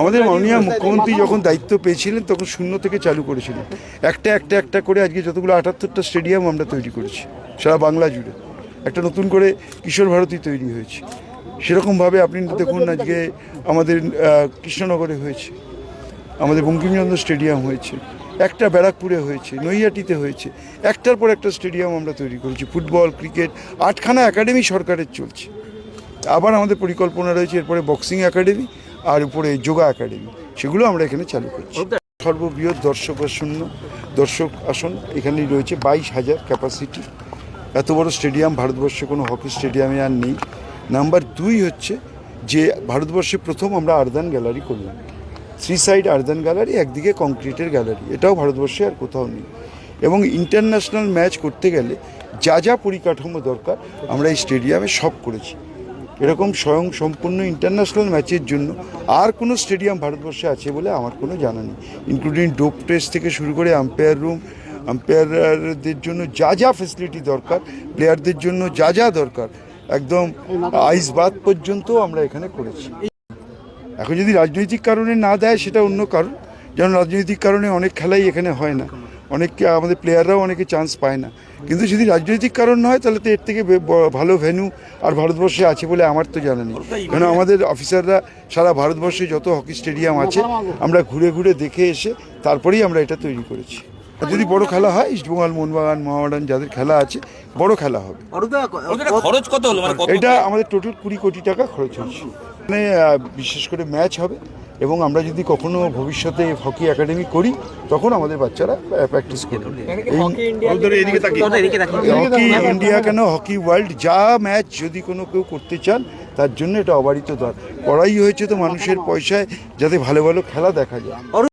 আমাদের মাননীয় মুখ্যমন্ত্রী যখন দায়িত্ব পেয়েছিলেন তখন শূন্য থেকে চালু করেছিলেন। একটা একটা একটা করে আজকে যতগুলো আটাত্তরটা স্টেডিয়াম আমরা তৈরি করেছি সারা বাংলা জুড়ে। একটা নতুন করে কিশোর ভারতী তৈরি হয়েছে। সেরকমভাবে আপনি দেখুন আজকে আমাদের কৃষ্ণনগরে হয়েছে আমাদের বঙ্কিমচন্দ্র স্টেডিয়াম হয়েছে একটা ব্যারাকপুরে হয়েছে নৈহাটিতে হয়েছে একটার পর একটা স্টেডিয়াম আমরা তৈরি করেছি ফুটবল ক্রিকেট আটখানা একাডেমি সরকারের চলছে। আবার আমাদের পরিকল্পনা রয়েছে এরপরে বক্সিং একাডেমি আর উপরে যোগা একাডেমি, সেগুলো আমরা এখানে চালু করছি। সর্ববৃহৎ দর্শক শূন্য, দর্শক আসন এখানেই রয়েছে, বাইশ হাজার ক্যাপাসিটি এত বড় স্টেডিয়াম ভারতবর্ষে কোনো হকি স্টেডিয়ামে আর নেই। নাম্বার দুই হচ্ছে যে, ভারতবর্ষে প্রথম আমরা আর্দান গ্যালারি করলাম। থ্রি সাইড আর্দান গ্যালারি একদিকে কংক্রিটের গ্যালারি এটাও ভারতবর্ষে আর কোথাও নেই। এবং ইন্টারন্যাশনাল ম্যাচ করতে গেলে যা যা পরিকাঠামো দরকার, আমরা এই স্টেডিয়ামে সব করেছি। এরকম স্বয়ং সম্পূর্ণ ইন্টারন্যাশনাল ম্যাচের জন্য আর কোনো স্টেডিয়াম ভারতবর্ষে আছে বলে আমার কোনো জানা নেই ইনক্লুডিং ডোপ টেস্ট থেকে শুরু করে আম্পায়ার রুম আম্পায়ারদের জন্য যা যা ফেসিলিটি দরকার প্লেয়ারদের জন্য যা যা দরকার, একদম আইস বাথ পর্যন্ত আমরা এখানে করেছি। এখন যদি রাজনৈতিক কারণে না দেয় সেটা অন্য কারণ যেমন রাজনৈতিক কারণে অনেক খেলাই এখানে হয় না। অনেক আমাদের প্লেয়াররাও অনেকে চান্স পায় না। কিন্তু যদি রাজনৈতিক কারণ না হয় তাহলে তো এর থেকে ভালো ভেন্যু আর ভারতবর্ষে আছে বলে আমার তো জানা নেই। কেন আমাদের অফিসাররা সারা ভারতবর্ষে যত হকি স্টেডিয়াম আছে আমরা ঘুরে ঘুরে দেখে এসে তারপরেই আমরা এটা তৈরি করেছি। আর যদি বড় খেলা হয় ইস্টবেঙ্গল মোহনবাগান মোহামেডান যাদের খেলা আছে বড় খেলা হবে। খরচ কত হলো? মানে এটা আমাদের টোটাল কুড়ি কোটি টাকা খরচ হয়েছে। মানে বিশেষ করে ম্যাচ হবে। এবং আমরা যদি কখনো ভবিষ্যতে হকি একাডেমি করি তখন আমাদের বাচ্চারা প্র্যাকটিস করবে। হকি ইন্ডিয়া কেন হকি ওয়ার্ল্ড যা ম্যাচ যদি কোনো কেউ করতে চান তার জন্য এটা অবারিত দর। করাই হয়েছে তো মানুষের পয়সায় যাতে ভালো ভালো খেলা দেখা যায়।